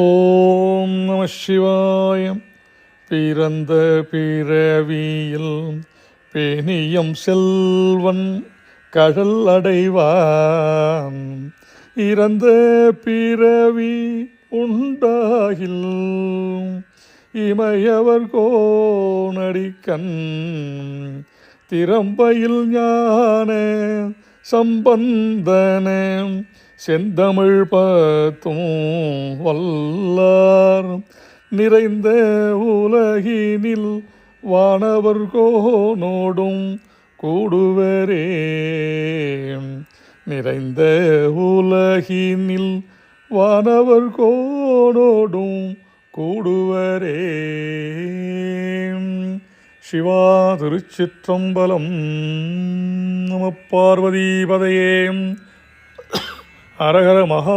ஓம் நம சிவாய பிறந்த பிறவியில் பேணியம் செல்வன் கடல் அடைவான் இறந்த பிறவி உண்டாகில் இமையவர் கோணடிக்கண் திறம்பையில் ஞான சம்பந்தன செந்தமிழ் பத்தும் வல்லார். நிறைந்த உலகினில் வானவர் கோனோடும் கூடுவரே. நிறைந்த உலகினில் வானவர் கோனோடும் கூடுவரே. சிவா திருச்சிற்றம்பலம் நம பார்வதிபதையே. அரகர மகாதேவ.